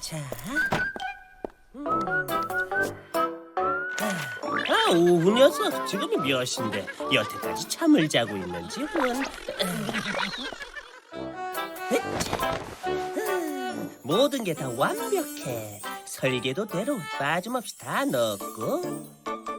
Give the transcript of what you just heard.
자. 음. 아, 오후 녀석. 지금이 몇 시인데 여태까지 잠을 자고 있는지 원. 모든 게 다 완벽해. 설계도 대로 빠짐없이 다 넣었고